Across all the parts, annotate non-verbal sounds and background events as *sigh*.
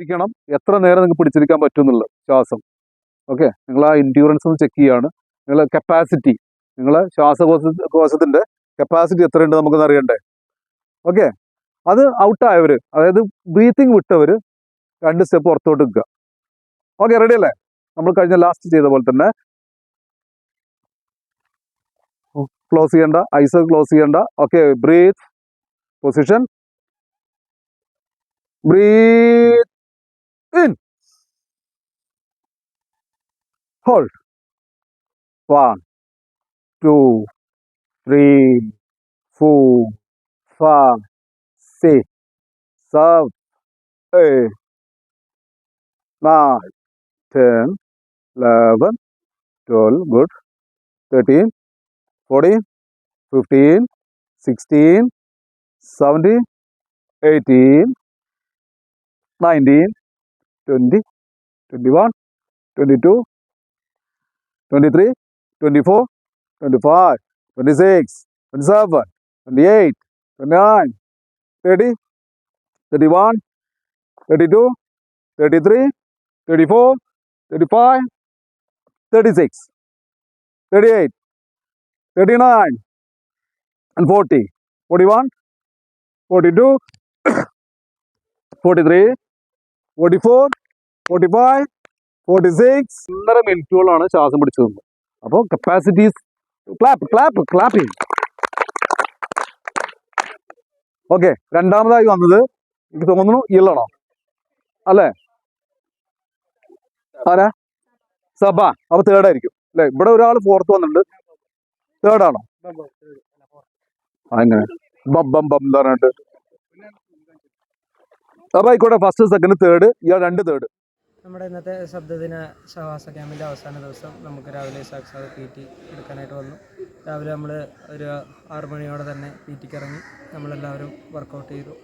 ഇരിക്കണം. എത്ര നേരം നിങ്ങൾക്ക് പിടിച്ചിരിക്കാൻ പറ്റും എന്നുള്ളത് ശ്വാസം. ഓക്കെ? നിങ്ങൾ ആ ഇൻഡ്യൂറൻസ് ഒന്ന് ചെക്ക് ചെയ്യാണ്. നിങ്ങൾ കപ്പാസിറ്റി നിങ്ങൾ ശ്വാസകോശ കോശത്തിന്റെ കപ്പാസിറ്റി എത്രയുണ്ട് നമുക്കൊന്ന് അറിയണ്ടേ? ഓക്കെ? അത് ഔട്ടായവർ അതായത് ബ്രീത്തിങ് വിട്ടവർ രണ്ട് സ്റ്റെപ്പ് പുറത്തോട്ട് നിൽക്കുക ഓക്കെ റെഡി അല്ലേ? നമ്മൾ കഴിഞ്ഞ ലാസ്റ്റ് ചെയ്ത പോലെ തന്നെ. ക്ലോസ് ചെയ്യണ്ട ഐസ് ക്ലോസ് ചെയ്യണ്ട. Okay breath position breath Hold. One, two, three, four, five, six, seven, eight, nine, ten, eleven, twelve. Good. Thirteen, fourteen, fifteen, sixteen, seventeen, eighteen, nineteen, twenty, twenty-one, twenty-two. 23, 24, 25, 26, 27, 28, 29, 30, 31, 32, 33, 34, 35, 36, 38, 39, and 40, 41, 42, *coughs* 43, 44, 45, 46 ഒന്നര മിനിറ്റുകളാണ് ശ്വാസം പിടിച്ചത്. അപ്പോൾ capacities clap clap clapping okay രണ്ടാമതായി വന്നത് എനിക്ക് തോന്നുന്നു ഇള്ളണോ അല്ലേ? ആരാ? സബ. അപ്പൊ തേർഡ് ആയിരിക്കും. അല്ലെ? ഇവിടെ ഒരാൾ ഫോർത്ത് വന്നിട്ടുണ്ട്. തേർഡ് ആണോ? അങ്ങനെ. ബം ബം പറഞ്ഞിട്ട്. അപ്പൊ ആയിക്കോട്ടെ ഫസ്റ്റ് സെക്കൻഡ് തേർഡ് ഇയാൾ രണ്ട് തേർഡ് നമ്മുടെ ഇന്നത്തെ ശബ്ദദിന സഹവാസ ക്യാമ്പിന്റെ അവസാന ദിവസം നമുക്ക് രാവിലെ സാക്ഷാത് പി ടി എടുക്കാനായിട്ട് വന്നു. രാവിലെ നമ്മൾ ഒരു ആറു മണിയോടെ തന്നെ പി ടിക്ക് ഇറങ്ങി. നമ്മളെല്ലാവരും വർക്കൗട്ട് ചെയ്തു.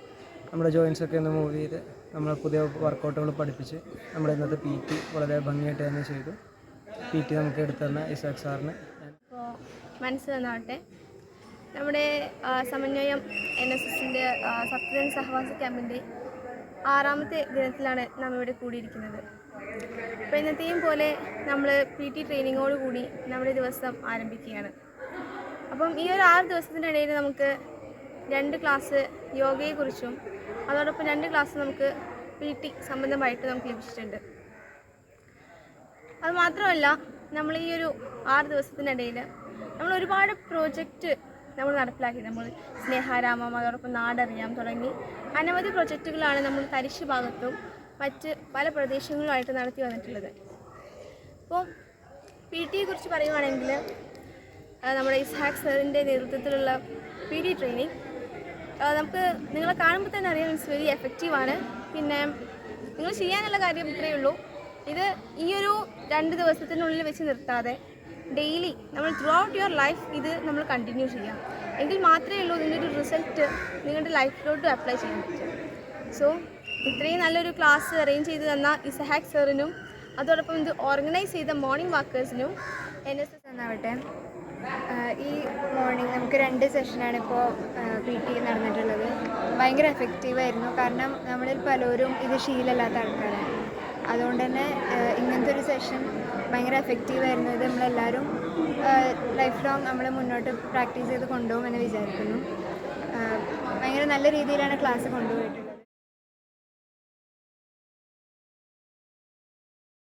നമ്മുടെ ജോയിൻസ് ഒക്കെ ഒന്ന് മൂവ് ചെയ്ത് നമ്മൾ പുതിയ വർക്കൗട്ടുകൾ പഠിപ്പിച്ച് നമ്മുടെ ഇന്നത്തെ പി ടി വളരെ ഭംഗിയായിട്ട് തന്നെ ചെയ്തു. പി ടി നമുക്ക് എടുത്തു തന്ന ഇസാഖ് സാറിന്. മനസ്സ് തന്നാവട്ടെ നമ്മുടെ സമന്വയം എൻ എസ് എസിന്റെ സത്യൻ സഹവാസ ക്യാമ്പിന്റെ ആറാമത്തെ ദിനത്തിലാണ് നാം ഇവിടെ കൂടിയിരിക്കുന്നത്. അപ്പോൾ ഇന്നത്തെയും പോലെ നമ്മൾ പി ടി ട്രെയിനിങ്ങോട് കൂടി നമ്മുടെ ദിവസം ആരംഭിക്കുകയാണ്. അപ്പം ഈ ഒരു ആറ് ദിവസത്തിനിടയിൽ നമുക്ക് രണ്ട് ക്ലാസ് യോഗയെക്കുറിച്ചും അതോടൊപ്പം രണ്ട് ക്ലാസ് നമുക്ക് പി ടി സംബന്ധമായിട്ട് നമുക്ക് ലഭിച്ചിട്ടുണ്ട്. അത് മാത്രമല്ല നമ്മൾ ഈ ഒരു ആറ് ദിവസത്തിനിടയിൽ നമ്മൾ ഒരുപാട് പ്രോജക്റ്റ് നമ്മൾ നടപ്പിലാക്കി. നമ്മൾ സ്നേഹാരാമം അതോടൊപ്പം നാടറിയാം തുടങ്ങി അനവധി പ്രൊജക്റ്റുകളാണ് നമ്മൾ തരിശ് ഭാഗത്തും മറ്റ് പല പ്രദേശങ്ങളുമായിട്ട് നടത്തി വന്നിട്ടുള്ളത്. അപ്പോൾ പി ടിയെ കുറിച്ച് പറയുവാണെങ്കിൽ നമ്മുടെ ഇസ്ഹാഖ് സാറിന്റെ നേതൃത്വത്തിലുള്ള പി ടി ട്രെയിനിങ് നമുക്ക് നിങ്ങളെ കാണുമ്പോൾ തന്നെ അറിയാം ഇറ്റ്സ് വെരി എഫക്റ്റീവാണ് പിന്നെ നിങ്ങൾ ചെയ്യാനുള്ള കാര്യം ഇത്രയേ ഉള്ളൂ. ഇത് ഈ ഒരു രണ്ട് ദിവസത്തിനുള്ളിൽ വെച്ച് നിർത്താതെ ഡെയിലി നമ്മൾ ത്രൂ ഔട്ട് യുവർ ലൈഫ് ഇത് നമ്മൾ കണ്ടിന്യൂ ചെയ്യാം. എങ്കിൽ മാത്രമേ ഉള്ളൂ ഇതിന്റെ ഒരു റിസൾട്ട് നിങ്ങളുടെ ലൈഫിലോട്ട് അപ്ലൈ ചെയ്യാൻ പറ്റും. സോ ഇത്രയും നല്ലൊരു ക്ലാസ് അറേഞ്ച് ചെയ്ത് തന്ന ഇസഹാക് സാറിനും അതോടൊപ്പം ഇത് ഓർഗനൈസ് ചെയ്ത മോർണിംഗ് വാക്കേഴ്സിനും എൻ എസ് എസ് എന്നാവട്ടെ ഈ മോർണിംഗ് നമുക്ക് രണ്ട് സെഷനാണ് ഇപ്പോൾ പി ടി നടന്നിട്ടുള്ളത്. ഭയങ്കര എഫക്റ്റീവായിരുന്നു കാരണം നമ്മളിൽ പലരും ഇത് ശീലമില്ലാത്ത ആൾക്കാരാണ്. അതുകൊണ്ട് തന്നെ ഇങ്ങനത്തെ ഒരു സെഷൻ ഭയങ്കര എഫക്റ്റീവ് ആയിരുന്നു ഇത് നമ്മളെല്ലാവരും ലൈഫ് ലോങ് നമ്മൾ മുന്നോട്ട് പ്രാക്ടീസ് ചെയ്ത് കൊണ്ടുപോകുമെന്ന് വിചാരിക്കുന്നു. ഭയങ്കര നല്ല രീതിയിലാണ് ക്ലാസ് കൊണ്ടുപോയിട്ടുള്ളത്.